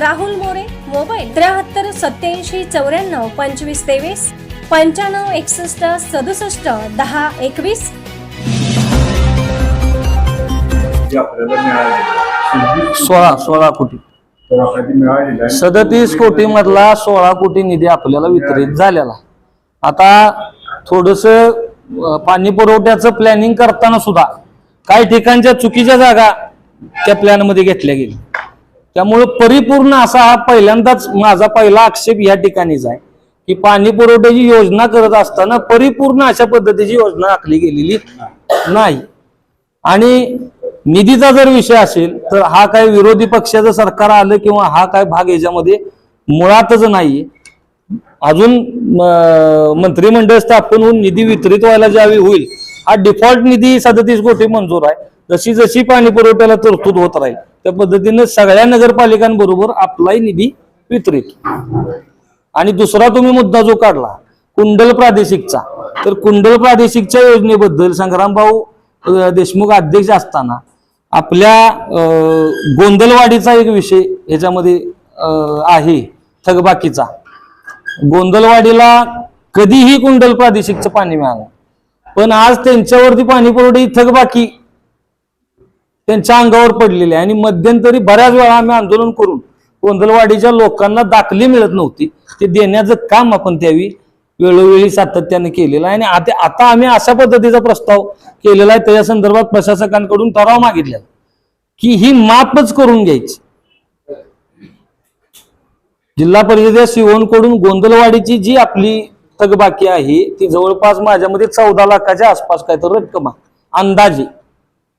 Rahul More mobile त्र्याहत्तर सत्याऐंशी चौऱ्याण्णव पंचवीस तेवीस पंच्याण्णव एकसष्ट सदुसष्ट दहा एकवीस. जे आपल्याला मिळाले सोळा सोळा कोटी. तर आपल्याला मिळालेलं आहे सदतीस कोटी मधला सोळा कोटी निधी आपल्याला वितरित झालेला. आता थोडस पाणी पुरवठ्याचं प्लॅनिंग करताना सुद्धा काही ठिकाणच्या चुकीच्या जागा त्या प्लॅनमध्ये घेतल्या गेल्या. त्यामुळं परिपूर्ण असा हा पहिल्यांदाच माझा पहिला आक्षेप या ठिकाणीच आहे. की पाणी पुरवठ्याची योजना करत असताना परिपूर्ण अशा पद्धतीची योजना आखली गेलेली नाही. आणि निधीचा जर विषय असेल तर हा काय विरोधी पक्षाचं सरकार आलं किंवा हा काय भाग याच्यामध्ये मुळातच नाही. अजून म- मंत्रिमंडळ स्थापन होऊन निधी वितरित व्हायला ज्यावेळी होईल हा डिफॉल्ट निधी सदतीस कोटी मंजूर आहे. जशी जशी पाणी पुरवठ्याला तरतूद होत राहील त्या पद्धतीनं सगळ्या नगरपालिकांबरोबर आपलाही निधी वितरित. आणि दुसरा तुम्ही मुद्दा जो काढला कुंडल प्रादेशिकचा. तर कुंडल प्रादेशिकच्या योजनेबद्दल संग्रामभाऊ देशमुख अध्यक्ष असताना आपल्या गोंदलवाडीचा एक विषय ह्याच्यामध्ये आहे थकबाकीचा. गोंदलवाडीला कधीही कुंडल प्रादेशिकचं पाणी मिळालं पण आज त्यांच्यावरती पाणी पुरवठा थकबाकी त्यांच्या अंगावर पडलेली आहे. आणि मध्यंतरी बऱ्याच वेळा आम्ही आंदोलन करून गोंधळवाडीच्या लोकांना दाखली मिळत नव्हती. ते देण्याचं काम आपण त्यावेळी वेळोवेळी सातत्याने केलेलं आहे. आणि आता आता आम्ही अशा पद्धतीचा प्रस्ताव केलेला आहे. त्याच्या संदर्भात प्रशासकांकडून ठराव मागितला की ही मापच करून घ्यायची. जिल्हा परिषदेच्या शिवणकडून गोंधळवाडीची जी आपली थकबाकी आहे ती जवळपास माझ्यामध्ये चौदा लाखाच्या आसपास काय तर रक्कम आहे. अंदाजे.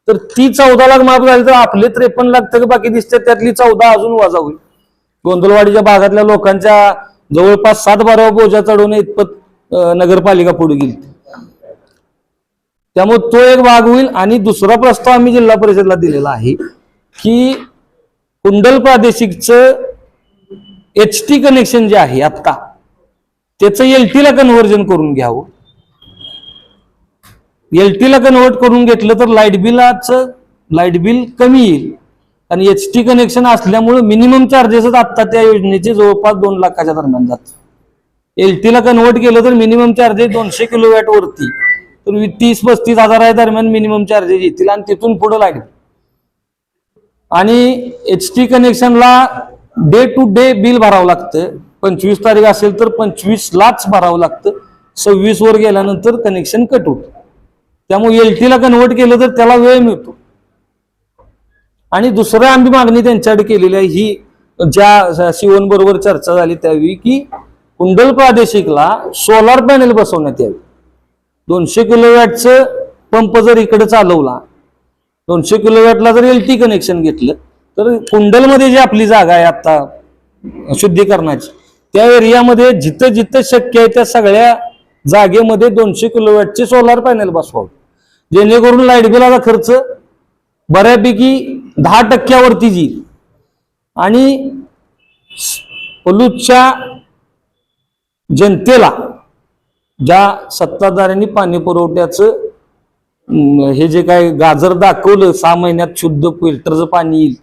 तर ती चौदा लाख माफ झाली तर आपले त्रेपन्न लाख थकबाकी दिसते त्यातली चौदा अजून वजा होईल. गोंधळवाडीच्या भागातल्या लोकांच्या जवळपास सात बारा बोजा चढवणे इतपत नगरपालिका पुढे गेली. त्यामुळे तो एक भाग होईल आणि दुसरा प्रस्ताव आम्ही जिल्हा परिषदला दिलेला आहे की कुंडल प्रादेशिकचं एच टी कनेक्शन जे आहे आत्ता त्याचं एल टीला कन्व्हर्जन करून घ्यावं. एल टीला कन्व्हर्ट करून घेतलं तर लाइट बिलाचं लाइट बिल कमी येईल. आणि एच टी कनेक्शन असल्यामुळे मिनिमम चार्जेसच आत्ता त्या योजनेचे जवळपास दोन लाखाच्या दरम्यान जातात. एल टीला कन्व्हर्ट केलं तर मिनिमम चार्जेस दोनशे किलोवॅट वरती. तर वी- तीस पस्तीस हजारा दरम्यान मिनिमम चार्जेस येतील आणि तिथून पुढे लागेल. आणि एच टी कनेक्शनला डे टू डे बिल भरावं लागतं. पंचवीस तारीख असेल तर पंचवीस लाच भरावं लागतं. सव्वीस वर गेल्यानंतर कनेक्शन कट होतं. त्यामुळे एल टीला कन्व्हर्ट केलं तर त्याला वेळ मिळतो. आणि दुसरं आम्ही मागणी त्यांच्याकडे केलेली आहे ही ज्या शिवण बरोबर चर्चा झाली त्यावेळी की कुंडल प्रादेशिकला सोलार पॅनेल बसवण्यात यावे. दोनशे किलोवॅटचं पंप जर इकडे चालवला दोनशे किलोवॅटला जर एल टी कनेक्शन घेतलं तर कुंडलमध्ये जी आपली जागा आहे आता शुद्धीकरणाची त्या एरियामध्ये जिथं जिथं शक्य आहे त्या सगळ्या जागेमध्ये दोनशे किलोवॅटचे सोलार पॅनेल बसवावं. जेणेकरून लाइट बिलाचा खर्च बऱ्यापैकी दहा टक्क्यावरती येईल आणि पलूसच्या जनतेला ज्या सत्ताधाऱ्यांनी पाणी पुरवठ्याचं हे जे काय गाजर दाखवलं सहा महिन्यात शुद्ध फिल्टरचं पाणी येईल.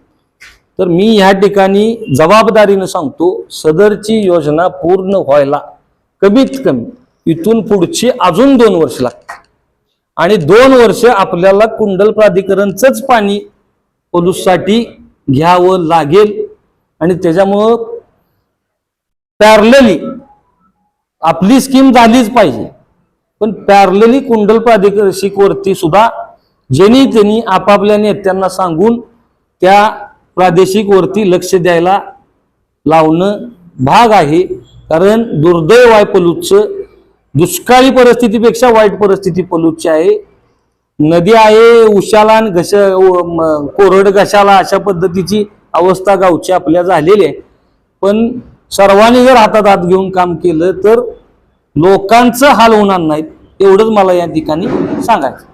तर मी ह्या ठिकाणी जबाबदारीनं सांगतो सदरची योजना पूर्ण व्हायला कमीत कमी इथून पुढची अजून दोन वर्ष लागतात आणि दोन वर्ष आपल्याला कुंडल प्राधिकरणचंच पाणी ओलूससाठी घ्यावं लागेल. आणि त्याच्यामुळं पॅरलली आपली स्कीम झालीच पाहिजे. पण पॅरलली कुंडल प्रादेशिकवरती सुद्धा ज्यांनी त्यांनी आपापल्या नेत्यांना सांगून त्या प्रादेशिकवरती लक्ष द्यायला लावणं भाग आहे. कारण दुर्दैव आहे पलूसचं. दुष्काळी परिस्थितीपेक्षा वाईट परिस्थिती पलूसची आहे. नदी आहे उशाला आणि घश कोरड घशाला अशा पद्धतीची अवस्था गावची आपल्या झालेली आहे. पण सर्वांनी जर हातात हात घेऊन काम केलं तर लोकांचं हाल होणार नाहीत एवढंच मला या ठिकाणी सांगायचं